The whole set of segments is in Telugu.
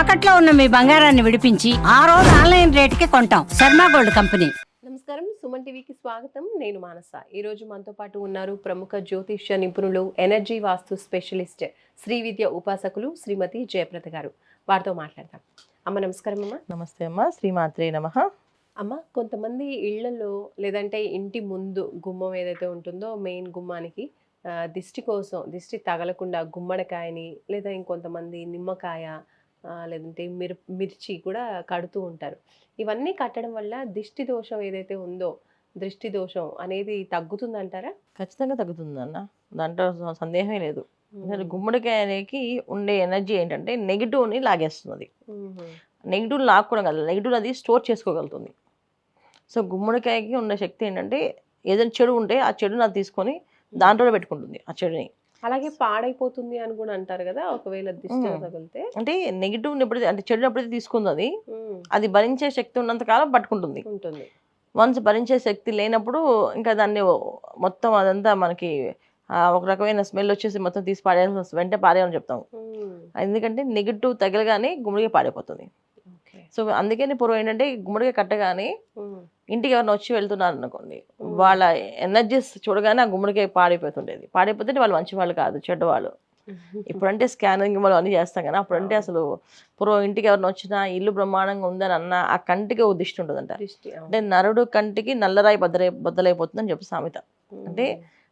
తాకట్లో ఉన్న మీ బంగారాన్ని విడిపించి ఆ రోజు ఆన్లైన్ రేటుకి కొంటాం. Sharma gold company. నమస్కారం. సుమన్ టీవీకి స్వాగతం. నేను మానస. ఈ రోజు మనతో పాటు ఉన్నారు ప్రముఖ జ్యోతిష్య నిపుణులు ఎనర్జీ వాస్తు స్పెషలిస్ట్ శ్రీ విద్య ఉపాసకులు శ్రీమతి జయప్రద గారు. వారితో మాట్లాడదాం అమ్మ నమస్కారం అమ్మ. నమస్తే అమ్మ. శ్రీమాత్రే నమ. అమ్మ కొంతమంది ఇళ్ళలో లేదంటే ఇంటి ముందు గుమ్మం ఏదైతే ఉంటుందో మెయిన్ గుమ్మానికి దిష్టి కోసం దిష్టి తగలకుండా గుమ్మడికాయని లేదా ఇంకొంతమంది నిమ్మకాయ లేదంటే మిర్ మిర్చి కూడా కడుతూ ఉంటారు. ఇవన్నీ కట్టడం వల్ల దిష్టి దోషం ఏదైతే ఉందో దృష్టి దోషం అనేది తగ్గుతుందంటారా? ఖచ్చితంగా తగ్గుతుందన్న. దాంట్లో సందేహమే లేదు. అసలు గుమ్మడికాయకి ఉండే ఎనర్జీ ఏంటంటే నెగిటివ్ని లాగేస్తుంది. నెగిటివ్ లాక్కోవడం కాదు నెగిటివ్ అది స్టోర్ చేసుకోగలుగుతుంది. సో గుమ్మడికాయకి ఉన్న శక్తి ఏంటంటే ఏదైనా చెడు ఉంటే ఆ చెడుని అది తీసుకొని దాంట్లో పెట్టుకుంటుంది ఆ చెడుని. అలాగే పాడైపోతుంది అని కూడా అంటారు కదా ఒకవేళ దిష్టి. తగిలితే. అంటే నెగిటివ్ ఎప్పుడైతే అంటే చెడుని ఎప్పుడైతే తీసుకుంది అది. అది భరించే శక్తి ఉన్నంత కాలం పట్టుకుంటుంది. ఉంటుంది. వన్స్ భరించే శక్తి లేనప్పుడు ఇంకా దాన్ని మొత్తం అదంతా మనకి ఒక రకమైన స్మెల్ వచ్చేసి మొత్తం తీసి పాడేయాల్సి వెంటనే పాడేయమని చెప్తాం మ్మ్. ఎందుకంటే నెగిటివ్ తగలగానే గుమ్మడికాయ పాడైపోతుంది. సో అందుకని పూర్వం ఏంటంటే గుమ్మడికాయ కట్టగానే. ఇంటికి ఎవరైనా వచ్చి వెళ్తున్నారు అనుకోండి. వాళ్ళ ఎనర్జీస్ చూడగానే ఆ గుమ్మడికాయ పాడైపోతుండేది. పాడైపోతుంటే వాళ్ళు మంచి వాళ్ళు కాదు చెడ్డవాళ్ళు. ఇప్పుడంటే స్కానింగ్ మనం అన్ని చేస్తాం కానీ అప్పుడంటే అసలు పూర్వం ఇంటికి ఎవరైనా వచ్చినా ఇల్లు బ్రహ్మాండంగా ఉందని అన్న ఆ కంటికి ఒక దిష్టి ఉంటుందంట. దృష్టి అవును. అంటే నరుడు కంటికి నల్లరాయి బద్దలై బద్దలైపోతుందని చెప్పి సామెత. అంటే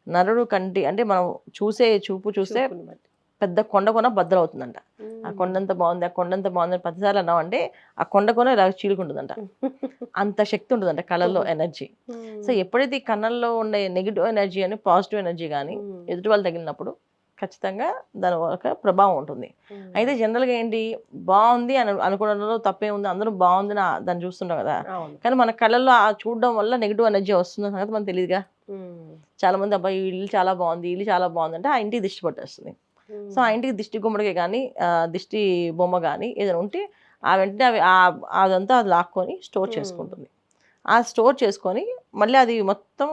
నరుడు కంటి అంటే మనం చూసే చూపు బట్టి. పెద్ద కొండ కొన బద్దలవుతుందంట. ఆ కొండంత బాగుంది ఆ కొండంత బాగుంది అని పదిసార్లు అన్నామంటే ఆ కొండ కొన ఇలా చీలుకుంటుందంట అంత శక్తి ఉంటుందంట కళ్ళల్లో ఎనర్జీ. సో ఎప్పుడైతే ఈ కళ్ళల్లో ఉండే నెగిటివ్ ఎనర్జీ అని పాజిటివ్ ఎనర్జీ కానీ. ఎదుటి వాళ్ళు తగిలినప్పుడు ఖచ్చితంగా దాని ఒక ప్రభావం ఉంటుంది. అయితే జనరల్గా ఏంటి బాగుంది అని అనుకోవడంలో తప్పే ఉంది అందరూ బాగుంది దాన్ని చూస్తుంటాం కదా కానీ మన కళ్ళల్లో ఆ చూడడం వల్ల నెగిటివ్ ఎనర్జీ వస్తుంది సంగతి మనకు తెలియదుగా. చాలా మంది అబ్బాయి ఇల్లు చాలా బాగుంది ఇల్లు చాలా బాగుంది అంటే ఆ ఇంటికి దిష్టి పట్టేస్తుంది మ్మ్. సో ఆ ఇంటికి దిష్టి గుమ్మడికి కానీ దిష్టి బొమ్మ కానీ ఏదైనా ఉంటే ఆ వెంటనే అవి అదంతా అది లాక్కొని స్టోర్ Hmm. చేసుకుంటుంది. ఆ స్టోర్ చేసుకొని మళ్ళీ అది మొత్తం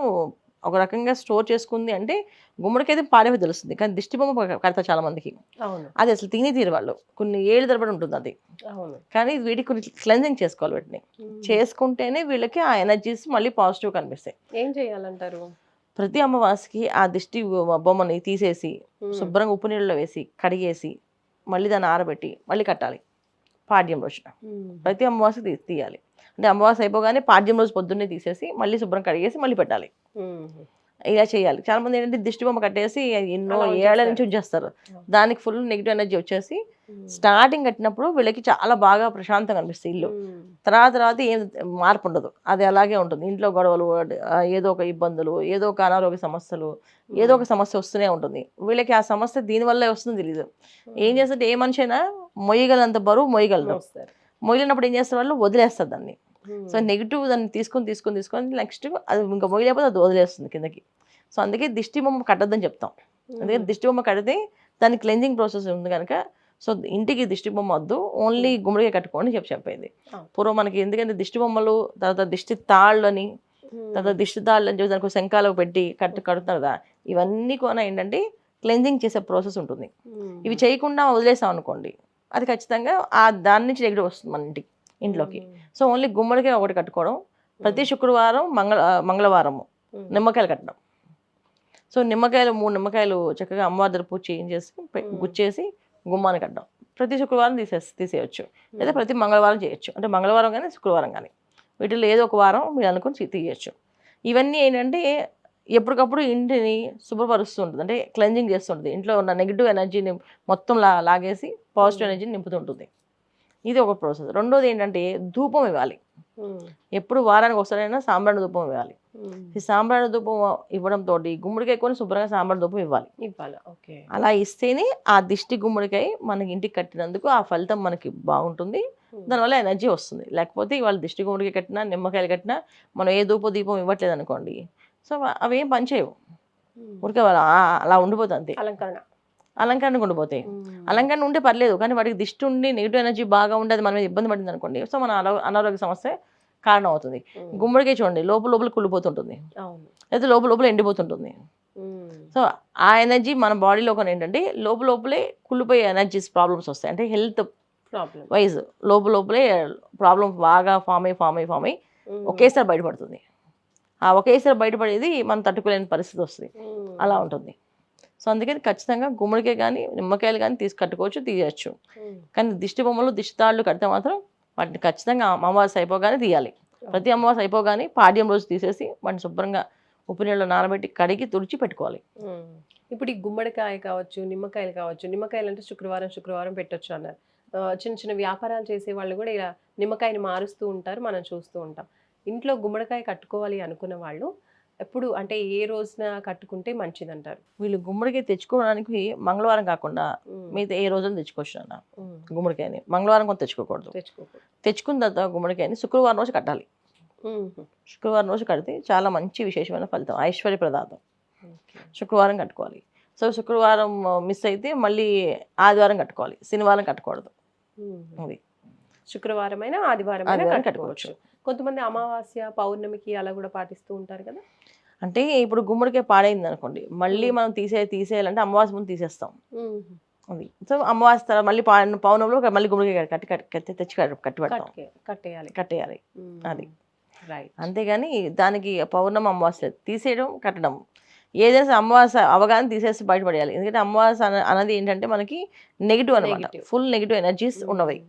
ఒక రకంగా స్టోర్ చేసుకుంది అంటే గుమ్మడికి అయితే పాడేవి తెలుస్తుంది. కానీ దిష్టి బొమ్మ కడతారు చాలా మందికి. అది అసలు తిని తీరు వాళ్ళు. కొన్ని ఏళ్ళు తరబడి ఉంటుంది అది. కానీ వీటికి కొన్ని క్లెన్జింగ్ చేసుకోవాలి వీటిని. మ్మ్. చేసుకుంటేనే వీళ్ళకి ఆ ఎనర్జీస్ మళ్ళీ పాజిటివ్ కనిపిస్తాయి. ఏం చేయాలంటారు? ప్రతి అమ్మవాసికి ఆ దిష్టి బొమ్మని తీసేసి. శుభ్రంగా ఉప్పు నీళ్ళలో వేసి కడిగేసి మళ్ళీ దాన్ని ఆరబెట్టి మళ్ళీ కట్టాలి పాడ్యం రోజున. ప్రతి అమావాస్య తీ తీయాలి అంటే అమావాస్య అయిపోగానే పాడ్యం రోజు పొద్దున్నే తీసేసి మళ్ళీ శుభ్రం కడిగేసి మళ్ళీ పెట్టాలి. ఇలా చేయాలి చాలా మంది ఏంటంటే దిష్టి బొమ్మ కట్టేసి ఎన్నో ఏళ్ళ ఉంచేస్తారు. నుంచి ఉంచేస్తారు. దానికి ఫుల్ నెగిటివ్ ఎనర్జీ వచ్చేసి. స్టార్టింగ్ కట్టినప్పుడు వీళ్ళకి చాలా బాగా ప్రశాంతంగా అనిపిస్తుంది ఇల్లు. తర్వాత తర్వాత ఏం మార్పు ఉండదు. అది అలాగే ఉంటుంది. ఇంట్లో గొడవలు ఏదో ఒక ఇబ్బందులు ఏదో ఒక అనారోగ్య సమస్యలు ఏదో ఒక సమస్య వస్తూనే ఉంటుంది. వీళ్ళకి ఆ సమస్య దీనివల్లే వస్తుంది తెలియదు ఏం చేస్తుంటే ఏ మనిషి అయినా మొయ్యగలంత బరువు మొయ్యగలరు మోస్తారు. మొయ్యలేనప్పుడు ఏం చేస్తారు వాళ్ళు? వదిలేస్తారు దాన్ని. సో నెగిటివ్ దాన్ని తీసుకొని తీసుకొని తీసుకొని నెక్స్ట్ అది ఇంకా మొయ్యలేకపోతే అది వదిలేస్తుంది కిందకి. సో అందుకే దిష్టి బొమ్మ కట్టద్దని చెప్తాం. అందుకే దిష్టి బొమ్మ కడితే దాని క్లెన్జింగ్ ప్రాసెస్ ఉంది కనుక సో ఇంటికి దిష్టి బొమ్మ వద్దు ఓన్లీ గుమ్మడికాయ కట్టుకోండి చెప్పి చెప్పింది. పూర్వం మనకి ఎందుకంటే దిష్టి బొమ్మలు తర్వాత దిష్టి తాళ్ళు అని మ్మ్. తర్వాత దిష్టి తాళ్ళు అని చెప్పి దానికి శంఖాలు పెట్టి కట్టు కడుతున్నారు కదా ఇవన్నీ కూడా ఏంటంటే క్లెన్జింగ్ చేసే ప్రాసెస్ ఉంటుంది. ఇవి చేయకుండా వదిలేసాం అనుకోండి అది ఖచ్చితంగా ఆ దాని నుంచి నెగిటివ్ వస్తుంది మన ఇంటికి ఇంట్లోకి. సో ఓన్లీ గుమ్మడికాయ ఒకటి కట్టుకోవడం ప్రతి శుక్రవారం మంగళ మంగళవారము మ్మ్. నిమ్మకాయలు కట్టడం సో నిమ్మకాయలు మూడు నిమ్మకాయలు చక్కగా అమ్మవారి దగ్గర పూజ చేయించేసి. గుచ్చేసి గుమ్మాన్ని కట్టడం. ప్రతి శుక్రవారం తీసేసి తీసేయచ్చు. లేదా ప్రతి మంగళవారం చేయొచ్చు. అంటే మంగళవారం కానీ శుక్రవారం కానీ. వీటిలో ఏదో ఒక వారం మీరు అనుకుని తీయచ్చు. ఇవన్నీ ఏంటంటే ఎప్పటికప్పుడు ఇంటిని శుభ్రపరుస్తూ ఉంటుంది. అంటే క్లెన్జింగ్ చేస్తుంటుంది. ఇంట్లో ఉన్న నెగిటివ్ ఎనర్జీని మొత్తం లా లాగేసి పాజిటివ్ ఎనర్జీని నింపుతుంటుంది ఇది ఒక ప్రాసెస్. రెండోది ఏంటంటే ధూపం ఇవ్వాలి. ఎప్పుడు వారానికి ఒకసారైనా సాంబ్రాణి ధూపం ఇవ్వాలి. ఈ సాంబ్రాణి ధూపం ఇవ్వడం తోటి గుమ్మడికాయ కొని శుభ్రంగా సాంబ్రాణి ధూపం ఇవ్వాలి. ఇవ్వాలా ఓకే. అలా ఇస్తేనే ఆ దిష్టి గుమ్మడికాయ మనకి ఇంటికి కట్టినందుకు ఆ ఫలితం మనకి బాగుంటుంది. దానివల్ల ఎనర్జీ వస్తుంది. లేకపోతే ఇవాళ దిష్టి గుమ్మడికాయ కట్టినా నిమ్మకాయలు కట్టినా మనం ఏ ధూప దీపం ఇవ్వట్లేదు అనుకోండి సో అవి ఏం పనిచేయవు. ఊరికే అలా ఉండిపోతుంది అంతే. అలంకరణ. అలంకరణ ఉండిపోతాయి. అలంకరణ ఉంటే పర్లేదు కానీ వాటికి దిష్టి ఉండి నెగిటివ్ ఎనర్జీ బాగా ఉండి అది మన మీద ఇబ్బంది పడింది అనుకోండి. సో మన అనా- అనారోగ్య సమస్య కారణం అవుతుంది మ్మ్. గుమ్మడికాయ చూడండి లోపల లోపల కుళ్ళిపోతుంటుంది. అయితే లోపల లోపల ఎండిపోతుంటుంది. సో ఆ ఎనర్జీ మన బాడీలో కొన్ని ఏంటంటే లోపల లోపలే కుళ్ళిపోయే ఎనర్జీస్ ప్రాబ్లమ్స్ వస్తాయి. అంటే హెల్త్ వైజ్ లోపల లోపలే ప్రాబ్లం బాగా ఫామ్ అయ్యి ఫామ్ అయ్యి ఫామ్ అయ్యి ఒకేసారి బయటపడుతుంది. ఆ ఒకేసారి బయటపడేది మనం తట్టుకోలేని పరిస్థితి వస్తుంది. అలా ఉంటుంది. సో అందుకని ఖచ్చితంగా గుమ్మడికాయ కానీ నిమ్మకాయలు కానీ తీసి కట్టుకోవచ్చు తీయచ్చు. కానీ దిష్టి బొమ్మలు దిష్టి తాళ్ళు కడితే మాత్రం వాటిని ఖచ్చితంగా అమావాస్య అయిపోగానే తీయాలి. ప్రతి అమావాస్య అయిపోగానే పాడ్యం రోజు తీసేసి వాటిని శుభ్రంగా ఉప్పు నీళ్ళు నానబెట్టి కడిగి తుడిచి పెట్టుకోవాలి. ఇప్పుడు ఈ గుమ్మడికాయ కావచ్చు నిమ్మకాయలు కావచ్చు నిమ్మకాయలు అంటే శుక్రవారం శుక్రవారం పెట్టొచ్చు అన్నారు. చిన్న చిన్న వ్యాపారాలు చేసే వాళ్ళు కూడా ఇలా నిమ్మకాయని మారుస్తూ ఉంటారు మనం చూస్తూ ఉంటాం. ఇంట్లో గుమ్మడికాయ కట్టుకోవాలి అనుకున్న వాళ్ళు ఎప్పుడు అంటే ఏ రోజున కట్టుకుంటే మంచిదంటారు? వీళ్ళు గుమ్మడికాయ తెచ్చుకోవడానికి మంగళవారం కాకుండా మిగతా ఏ రోజులు తెచ్చుకోవచ్చు అన్న గుమ్మడికాయని. మంగళవారం కొంత తెచ్చుకోకూడదు. తెచ్చుకోకూడదు. తెచ్చుకున్న తర్వాత గుమ్మడికాయని శుక్రవారం రోజు కట్టాలి. శుక్రవారం రోజు కడితే చాలా మంచి విశేషమైన ఫలితం ఐశ్వర్య ప్రదాతం. ఓకే. శుక్రవారం కట్టుకోవాలి. సో శుక్రవారం మిస్ అయితే మళ్ళీ ఆదివారం కట్టుకోవాలి. శనివారం కట్టకూడదు. అది. శుక్రవారం అయినా ఆదివారం అయినా ఆదివారం కట్టుకోవచ్చు కొంతమంది అమావాస్య పౌర్ణమికి అలా కూడా పాటిస్తూ ఉంటారు కదా? అంటే ఇప్పుడు గుమ్మడికాయ పాడైంది అనుకోండి మళ్ళీ మనం తీసే తీసేయాలంటే అమావాస్య ముందు తీసేస్తాం. అది. సో అమావాస్య తర్వాత మళ్ళీ పా పౌర్ణంలో మళ్ళీ గుమ్మడికాయ కట్టి కట్టి కట్టి తెచ్చి కట్టి పెడతాం. కట్టే- కట్టేయాలి. కట్టేయాలి. అది. రైట్ అంతేగాని దానికి పౌర్ణమి అమావాస్య తీసేయడం కట్టడం. ఏదైనా అమావాస్య అవగాహన తీసేసి బయటపడేయాలి. ఎందుకంటే అమావాస్య అన- అన్నది ఏంటంటే మనకి నెగిటివ్ అనమాట. ఫుల్ నెగిటివ్ ఎనర్జీస్ ఉన్నవి.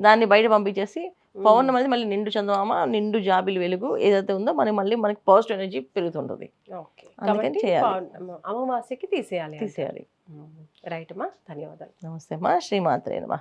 దాన్ని బయట పంపించేసి పౌర్ణమి అనేది మళ్ళీ నిండు చందమామ నిండు జాబిలి వెలుగు ఏదైతే ఉందో మనకి మళ్ళీ మనకి పాజిటివ్ ఎనర్జీ పెరుగుతుంటుంది. అందుకని చేయాలి. అమావాస్యకి తీసేయాలి తీసేయాలి. రైట్ అమ్మా ధన్యవాదాలు. నమస్తే అమ్మా శ్రీమాత్రే నమ.